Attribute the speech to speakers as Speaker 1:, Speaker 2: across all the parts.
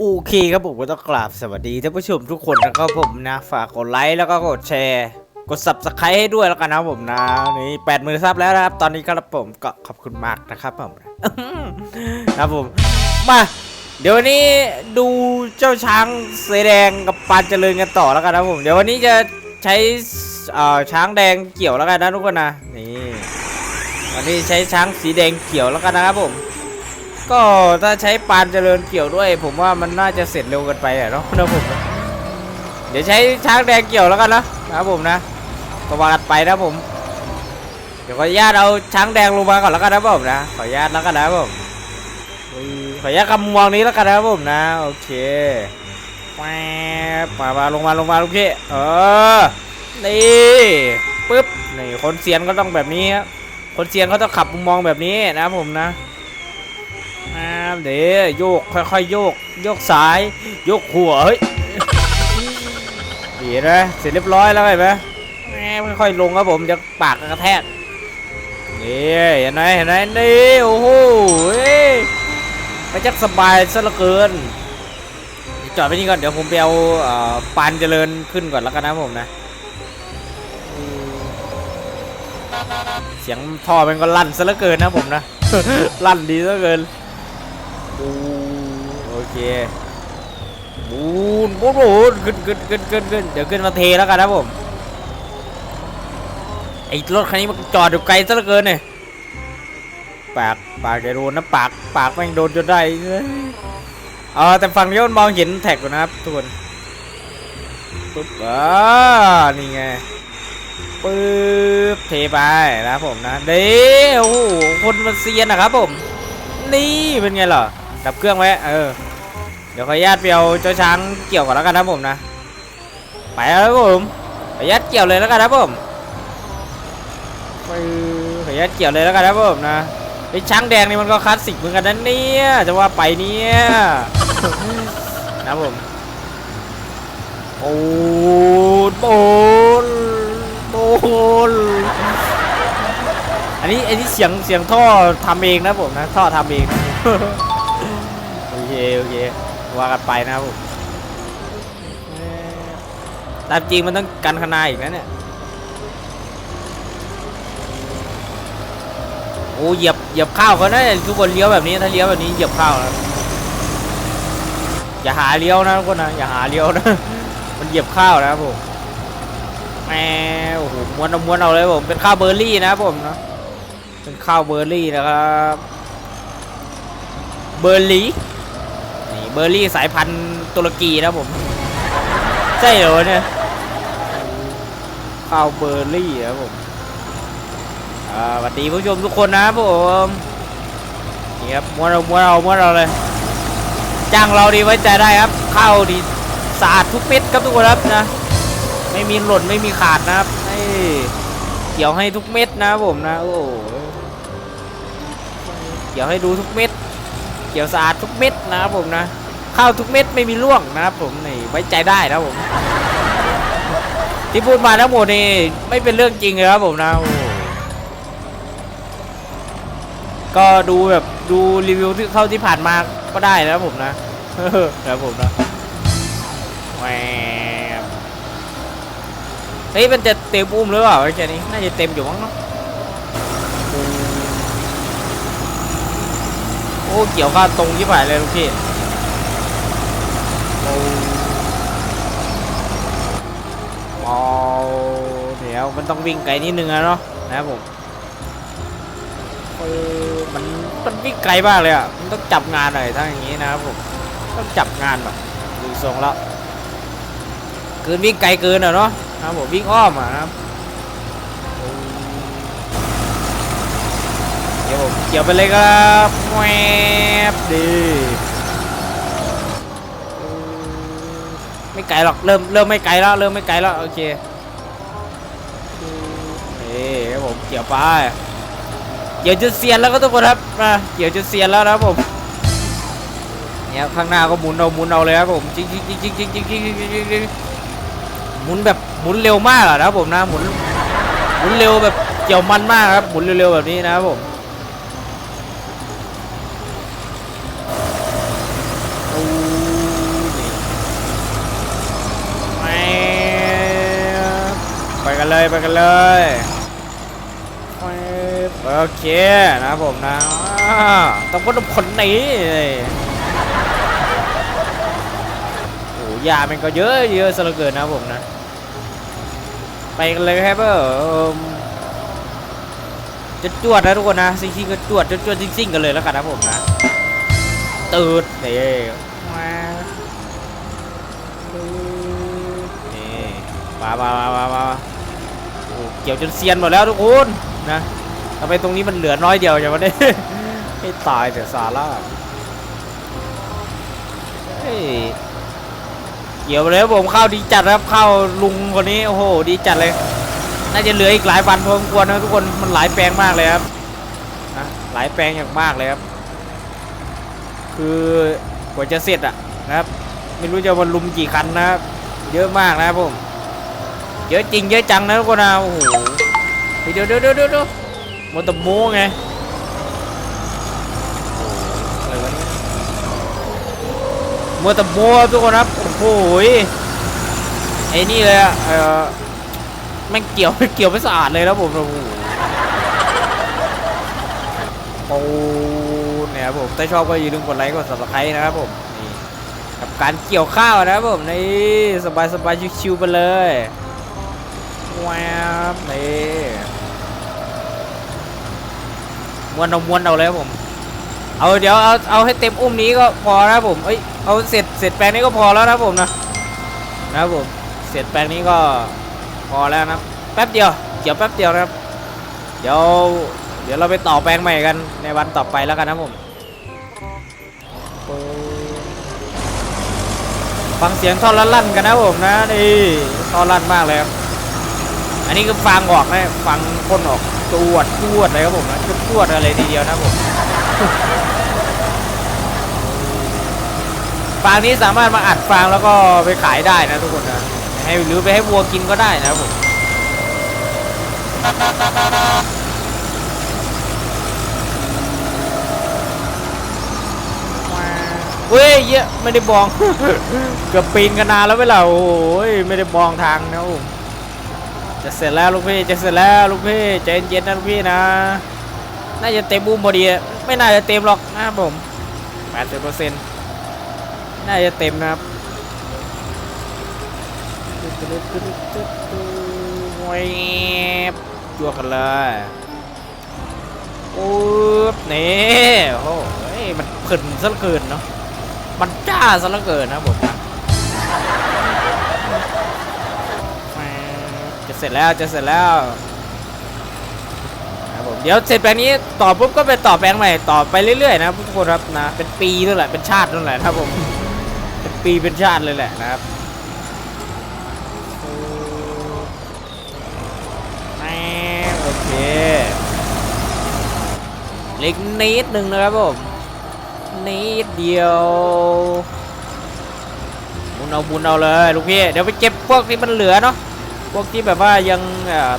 Speaker 1: โอเคครับผมก็ต้องกราบสวัสดีท่านผู้ชมทุกคนนะครับผมนะ ฝากกดไลค์แล้วก็กดแชร์ กด subscribe ให้ด้วยแล้วกันนะผมนะ นี่แปดหมื่นซับแล้วนะครับ ตอนนี้ครับผมก็ขอบคุณมากนะครับผมครับผมมาเดี๋ยววันนี้ดูเจ้าช้างสอแดงกับปานเจริญกันต่อแล้วกันนะผม เดี๋ยววันนี้จะใช้เอ่อช้างแดงเกี่ยวแล้วกันนะทุกคนนะนี่วันนี้ใช้ช้างสีแดงเกี่ยวแล้วกันนะครับผม ก็ถ้าใช้ปานเจริญเกี่ยวด้วย ผมว่ามันน่าจะเสร็จเร็วเกันไปอะเนาะนะผมเดี๋ยวใช้ช้างแดงเกี่ยวแล้วกันนะนะครับผมนะก็ว่ากันไปนะผม เดี๋ยวขออนุญาตเอาช้างแดงลงมาก่อนแล้วกันนะผมนะขออนุญาตแล้วกันนะผมขออนุญาตกำมวงนี้แล้วกันนะผมนะโอเคแป๊บมามาลงมาลงมาโอเคเออนี่ปึ๊บนี่คนเซียนก็ต้องแบบนี้ครับคนเซียนเขาต้องขับมุมมองแบบนี้นะผมนะ ครับเดี๋ยวโยกค่อยๆโยก โยกซ้าย โยกหัวเฮ้ยดีนะเสร็จเรียบร้อยแล้วเห็นไหมแหมค่อยๆลงครับผมจะปากกระแทกนี่เห็นไหมเห็นไหมนี่โอ้โหเฮ้ยไม่จักสบายซะเหลือเกินจอดไปนี่ก่อนเดี๋ยวผมไปเอาปานเจริญขึ้นก่อนแล้วกันนะผมนะเสียงท่อมันก็ลั่นซะเหลือเกินนะผมนะ ลั่นดีซะเหลือเกิน เคบูนบูนบูนขึ้นขึ้นขึ้นขึ้นขึ้นเดี๋ยวขึ้นมาเทแล้วกันนะผมไอ้รถคันนี้มันจอดอยู่ไกลซะเหลือเกินเนี่ยปากปากจะโดนนะปากปากแม่งโดนจนได้เออแต่ฝั่งนี้มันมองเห็นแท็กอยู่นะครับทุกคนปุ๊บอ่านี่ไงปึ๊บเทไปนะผมนะเด้โอ้โหคนมันเซียนนะครับผม นี่เป็นไงล่ะดับเครื่องไว้เออ ดี๋ยวขออนุญาตไปเอาเจ้าช้างเกี่ยวก่อนแล้วกันนะผมนะ ไปแล้วครับผมขออนุญาตเกี่ยวเลยแล้วกันนะผมไปขออนุญาตเกี่ยวเลยแล้วกันนะผมนะไอ้ช้างแดงนี่มันก็คลาสสิกเหมือนกันนะเนี่ยจะว่าไปเนี่ยนะผมโอ้นโอนโอนอันนี้อันนี้เสียงเสียงท่อทำเองนะผมนะท่อทำเองโอเคโอเค ว่ากันไปนะครับผมเอ่อตามจริงมันต้องกันขนาดอีกนะเนี่ย โอ้เหยียบเหยียบข้าวเขานะทุกคนเลี้ยวแบบนี้ถ้าเลี้ยวแบบนี้เหยียบข้าวนะอย่าหาเลี้ยวนะทุกคนนะอย่าหาเลี้ยวนะ มันเหยียบข้าวนะครับผมแหมโอ้โหม้วนเอาม้วนเอาเลยผมเป็นข้าวเบอร์รี่นะครับผมเนาะเป็นข้าวเบอร์รี่นะครับเบอร์รี่ บอร์รี่สายพันธุ์ตุรกีนะผม ใช่เหรอเนี่ยข้าวเบอร์รี่ครับผมอ่าสวัสดีผู้ชมทุกคนนะครับผมนี่ครับม้วนเอาม้วนเอาม้วนเอาเลย จ้างเราดีไว้ใจได้ครับ ข้าวดีสะอาดทุกเม็ดครับทุกคนครับนะ ไม่มีหล่นไม่มีขาดนะครับให้เกี่ยวให้ทุกเม็ดนะครับผมนะ โอ้โหเกี่ยวให้ดูทุกเม็ด เกี่ยวสะอาดทุกเม็ดนะครับผมนะ ข้าวทุกเม็ดไม่มีร่วงนะครับผมนี่ไว้ใจได้นะผม ที่พูดมาทั้งหมดนี่ไม่เป็นเรื่องจริงเลยครับผมนะก็ดูแบบดูรีวิวที่เข้าที่ผ่านมาก็ได้นะครับผมนะนะครับผมนะแหวบเฮ้ยมันจะเต็มอุ้มหรือเปล่าไอ้แค่นี้น่าจะเต็มอยู่มั้งเนาะโอ้เกี่ยวข้าวตรงที่ผ่านเลยลูกพี่โอ้โอ้เดี๋ยว มันต้องวิ่งไกลนิดนึงอะเนาะนะครับผมเออมันมันวิ่งไกลมากเลยอะมันต้องจับงานหน่อยถ้าอย่างนี้นะครับผมต้องจับงานแบบดูทรงแล้วเกินวิ่งไกลเกินอะเนาะนะครับผมวิ่งอ้อมอะนะครับเดี๋ยวผมเกี่ยวไปเลยครับแวบดีไม่ไกลหรอกเริ่มเริ่มไม่ไกลแล้วเริ่มไม่ไกลแล้วโอเค เกี่ยวไปเกี่ยวจุดเสียนแล้วก็ทุกคนครับมาเกี่ยวจุดเสียนแล้วนะผมเนี่ยข้างหน้าก็หมุนเอาหมุนเอาเลยครับผมจริงจริงจริงจริงจริงจริงหมุนแบบหมุนเร็วมากอะนะครับผมนะหมุนหมุนเร็วแบบเกี่ยวมันมากครับหมุนเร็วๆแบบนี้นะครับผมไปกันเลยไปกันเลย โอเคนะผมนะอ่าต้องคนคนนี้โอ้ยามันก็เยอะเยอะซะเหลือเกินนะผมนะ ไปกันเลยครับเออจะจวดนะทุกคนนะซิงๆก็จวดจวดจวดซิงๆกันเลยแล้วกันนะผมนะตื่นนี่มานี่มามามามามาโอ้เกี่ยวจนเซียนหมดแล้วทุกคนนะ ทำไมตรงนี้มันเหลือน้อยเดียวอย่างวันนี้ให้ตายแต่ซาร่าเฮ้ยเกี่ยวเลยผมเข้าดีจัดครับเข้าลุงคนนี้โอ้โหดีจัดเลย น่าจะเหลืออีกหลายวันพอสมควรนะทุกคนมันหลายแปลงมากเลยครับนะหลายแปลงอย่างมากเลยครับ คือกว่าจะเสร็จอะนะครับ ไม่รู้จะวันลุมกี่คันนะครับเยอะมากนะครับผมเยอะจริงเยอะจังนะทุกคนนะโอ้โหเดี๋ยวเดี๋ยวเดี๋ยวเดี๋ยว มอเตอร์โม้ไงโอ้โหอะไรวะเนี่ยมอเตอร์โม้ทุกคนครับโอ้โหไอ้นี่เลยอะเออแม่งเกี่ยวเกี่ยวไม่สะอาดเลยแล้วผมโอ้โหโอ้เนี่ยครับผมถ้าชอบก็อย่าลืมกดไลค์กด subscribe นะครับผมนี่กับการเกี่ยวข้าวนะครับผมนี่สบายสบายชิวๆไปเลยว้าวนี่ ม้วนเอาม้วนเอาเลยครับผม เอาเดี๋ยวเอาเอาให้เต็มอุ้มนี้ก็พอนะครับผมเอ้ยเอาเสร็จเสร็จแปลงนี้ก็พอแล้วนะครับผมนะนะครับผมเสร็จแปลงนี้ก็พอแล้วนะแป๊บเดียวเกี่ยวแป๊บเดียวนะครับ เดี๋ยวเดี๋ยวเราไปต่อแปลงใหม่กันในวันต่อไปแล้วกันนะผมฟังเสียงท่อลั่นๆกันนะผมนะนี่ท่อลั่นมากเลยครับ อันนี้ก็ฟังออกนะฟังพ่นออกจวดจวดเลยครับผมนะจวดอะไรทีเดียวนะผมฟางนี้สามารถมาอัดฟางแล้วก็ไปขายได้นะทุกคนนะให้หรือไปให้วัวกินก็ได้นะผมเว้ยเยอะไม่ได้บองเกือบปีนกันนานแล้วไม่เหล่าโอ้ยไม่ได้บองทางนะผม จะเสร็จแล้วลูกพี่จะเสร็จแล้วลูกพี่ใจเย็นๆนะลูกพี่นะ น่าจะเต็มบูมพอดีไม่น่าจะเต็มหรอกนะครับผม80%เปอร์เซ็นต์น่าจะเต็มนะครับแวบจั่วกันเลยปุ๊บนี่โอ้โหมันขึนซะเหลือเกินเนาะมันจ้าซะเหลือเกินนะผมนะ เสร็จแล้วจะเสร็จแล้วครับผมเดี๋ยวเสร็จแปลงนี้ต่อปุ๊บก็ไปต่อแปลงใหม่ต่อไปเรื่อยๆนะทุกคนครับนะเป็นปีนั่นแหละเป็นชาตินั่นแหละครับผมเป็นปีเป็นชาติเลยแหละนะครับโอเคเล็กนิดหนึ่งนะครับผมนิดเดียวบุญเอาบุญเอาเลยลูกพี่เดี๋ยวไปเก็บพวกที่มันเหลือเนาะ พวกที่แบบว่ายัง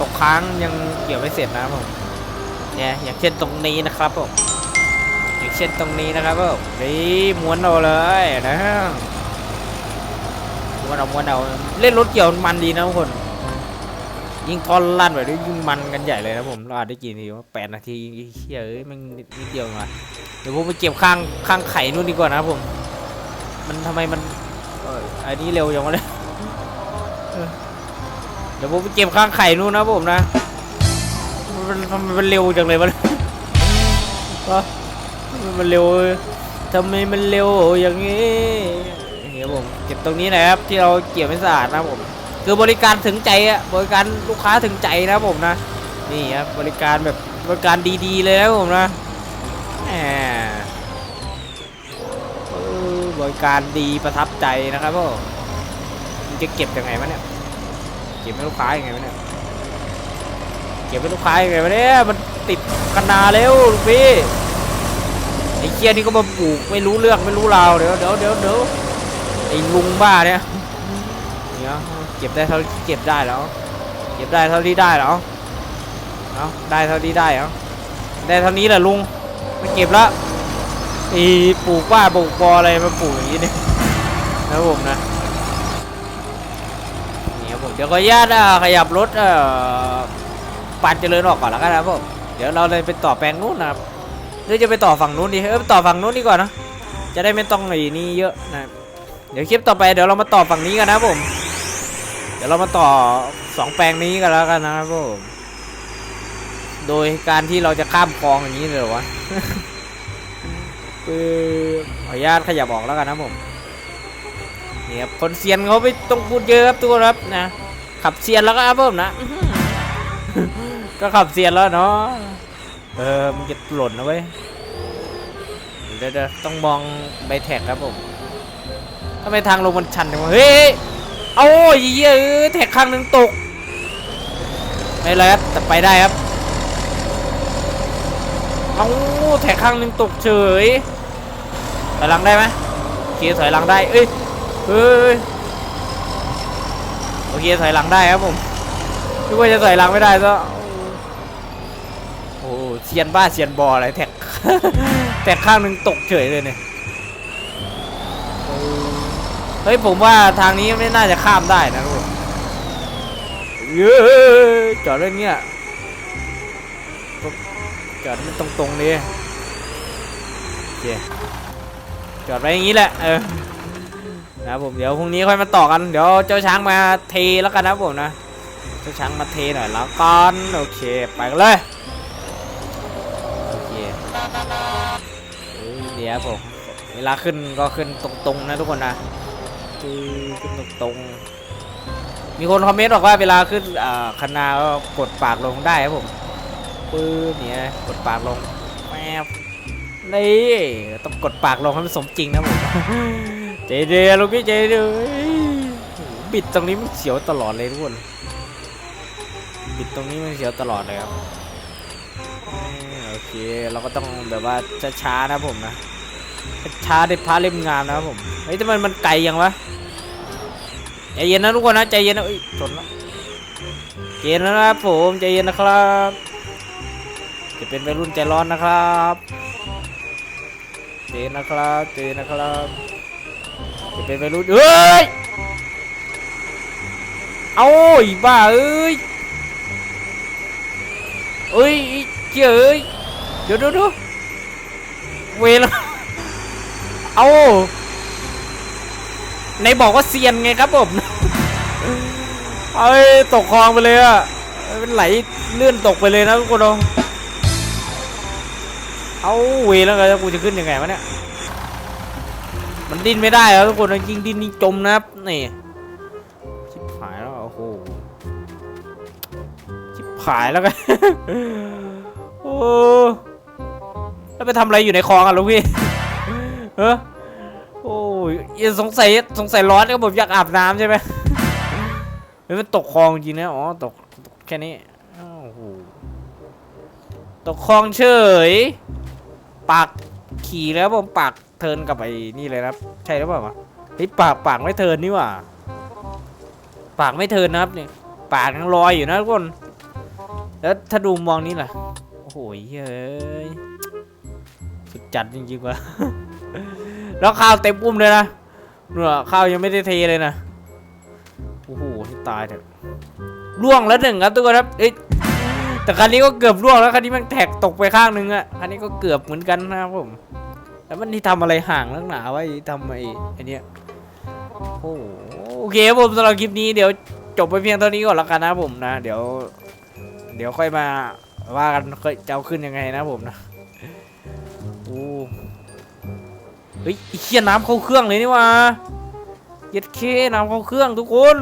Speaker 1: ตกค้างยังเกี่ยวไม่เสร็จนะผมเนี่ยอย่างเช่นตรงนี้นะครับผมอย่างเช่นตรงนี้นะครับผมนี่ม้วนเอาเลยนะม้วนเอาม้วนเอาเล่นรถเกี่ยวมันดีนะทุกคน ยิ่งทอนลั่นแบบนี้ยิ่งมันกันใหญ่เลยนะผมเราอาจได้กี่นาทีว่าแปดนาทีเฮ้ยมันนิดเดียวมาเดี๋ยวผมไปเก็บข้างข้างไข่นู่นดีกว่านะผม มันทำไมมันอันนี้เร็วอย่างวะเนี่ย เดี๋ยวผมไปเก็บข้างไข่นู่นนะผมนะ มันทำไมมันเร็วจังเลยวะเนี่ยวะทำไมมันเร็วทำไมมันเร็วอย่างนี้เนี่ยผมเก็บตรงนี้นะครับที่เราเกี่ยวไม่สะอาดนะผมคือบริการถึงใจอะบริการลูกค้าถึงใจนะผมนะ นี่ครับบริการแบบบริการดีๆเลยนะผมนะแหมบริการดีประทับใจนะครับผมมันจะเก็บยังไงวะเนี่ย เก็บให้ลูกค้ายังไงวะเนี่ยเก็บให้ลูกค้ายังไงวะเนี่ยมันติดกันนาแล้วลูกพี่ไอ้เคียนี่ก็มาปลูกไม่รู้เรื่องไม่รู้ราวเดี๋ยวเดี๋ยวเดี๋ยวเดี๋ยวไอ้ลุงบ้าเนี่ยเดี๋ยเก็บได้เท่าที่เก็บได้แล้ว เก็บได้เท่าที่ได้แล้วเอาได้เท่าที่ได้เอาได้เท่านี้แหละลุงไม่เก็บละไอ้ปลูกบ้าปลูกบออะไรมาปลูกอย่างนี้เนี่ยนะผมนะ ดี๋ยวขออนุญาตขยับรถปานเจริญออกก่อนแล้วกันนะครับผมเดี๋ยวเราเลยไปต่อแปลงนู้นนะครับหรือจะไปต่อฝั่งนู้นดีเออต่อฝั่งนู้นดีกว่านะจะได้ไม่ต้องไอ้นี่เยอะนะเดี๋ยวคลิปต่อไปเดี๋ยวเรามาต่อฝั่งนี้กันนะผม เดี๋ยวเรามาต่อสองแปลงนี้กันแล้วกันนะครับผม โดยการที่เราจะข้ามคลองอย่างนี้เลยวะคือขออนุญาตขยับออกแล้วกันนะผมนี่ครับคนเซียนเขาไปต้องพูดเยอะครับทุกคนครับนะ ขับเซียนแล้วก็ครับผมนะอื้อหือก็ขับเซียนแล้วเนาะเออมันจะหล่นนะเว้ยเดี๋ยวเดี๋ยวต้องมองใบแท็กครับผมทำไมทางลงมันชันจังวะเฮ้ยเอาไอ้เหี้ยเอ้ยแท็กข้างหนึงตกไม่เป็นไรครับแต่ไปได้ครับเอาแท็กข้างหนึงตกเฉยถอยหลังได้ไหมโอเคถอยหลังได้เอ้ยเฮ้ยโอ เคถอยหลังได้ครับผมคิดว่าจะถอยหลังไม่ได้ซะโอ้โหเซียนบ้าเซียนบออะไรแท็กแท็กข้างหนึงตกเฉยเลยเนี่ยเฮ้ยผมว่าทางนี้ไม่น่าจะข้ามได้นะทุกเย้จอดเรื่องเนี้ยจอดมันตรงๆดิโอเคจอดไว้อย่างนี้แหละเออ นะครับผมเดี๋ยวพรุ่งนี้ค่อยมาต่อกันเดี๋ยวเจ้าช้างมาเทแล้วกันนะผมนะเจ้าช้างมาเทหน่อยแล้วกันโอเคไปกันเลยโอเคเดี๋ยวผมเวลาขึ้นก็ขึ้นตรงๆนะทุกคนนะคือขึ้นตรงๆมีคนคอมเมนต์บอกว่าเวลาขึ้นอ่าคณาก็กดปากลงได้ครับผมปื้มเนี่ยกดปากลงแมบนี่ต้องกดปากลงให้มันสมจริงนะผม เจเดลูกพี่เจเดบิดตรงนี้มันเสียวตลอดเลยทุกคน บิดตรงนี้มันเสียวตลอดเลยครับโอเคเราก็ต้องแบบว่าช้าๆนะผมนะช้าได้พาเล่มงามนะครับผมเฮ้ยทำไมมันไกลยังวะใจเย็นนะทุกคนนะใจเย็นนะเอ้ยชนแล้วใจเย็นนะครับผมใจเย็นนะครับ จะเป็นวัยรุ่นใจร้อนนะครับใจนนะครับใจนนะครับ จะเป็นวัยรุ่นเอ้ย เอาอีบ้าเอ้ย เอ้ยเจ้ยเอ้ยเดี๋ยวเดี๋ยวเดี๋ยวเวลเอาในบอกว่าเซียนไงครับผมเอ้ยตกคลองไปเลยอะเอ้ยมันไหลเลื่อนตกไปเลยนะทุกคนเอาเอาเวแล้วกันกูจะขึ้นยังไงวะเนี่ย มันดิ้นไม่ได้แล้วทุกคนยิงดิ้นนี่จมนะครับนี่ชิบหายแล้วโอ้โหชิบหายแล้วกันโอ้แล้วไปทำอะไรอยู่ในคลองกันลูกพี่เออโอ้ยสงสัยสงสัยร้อนก็ผมอยากอาบน้ำใช่ไหมเฮ้ยมันตกคลองจริงนะอ๋อตกตกแค่นี้โอ้โหตกคลองเฉยปากขี่แล้วผมปาก เทิร์นกับไอ้นี่เลยนะครับ ใช่หรือเปล่าวะเฮ้ยปากปากไม่เทิร์นนี่ว่าปากไม่เทิร์นนะครับเนี่ยปากยังลอยอยู่นะทุกคน แล้วถ้าดูมองนี่ล่ะ โอ้โหเฮ้ยสุดจัดจริงๆว่ะแล้วข้าวเต็มอุ้มเลยนะเนื้อข้าวยังไม่ได้เทเลยนะโอ้โหตายเถอะล่วงแล้วหนึ่งครับทุกคนครับเอ้ยแต่คันนี้ก็เกือบล่วงแล้วคันนี้มันแท็กตกไปข้างหนึงอะคันนี้ก็เกือบเหมือนกันนะครับผม แล้วมันที่ทำอะไรห่างนักหนาไว้ทำไอ้ไอเนี้ยโอ้โอเคครับผมสำหรับคลิปนี้เดี๋ยวจบไปเพียงเท่านี้ก่อนแล้วกันนะผมนะ เดี๋ยว เดี๋ยวค่อยมาว่ากันจะเอาขึ้นยังไงนะผมนะโอ้เฮ้ยไอ้เคียน้ำเข้าเครื่องเลยนี่ว่าเย็ดเคน้ำเข้าเครื่องทุกคน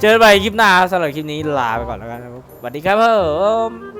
Speaker 1: เจอกันใหม่คลิปหน้าสำหรับคลิปนี้ลาไปก่อนแล้วกันนะครับสวัสดีครับผม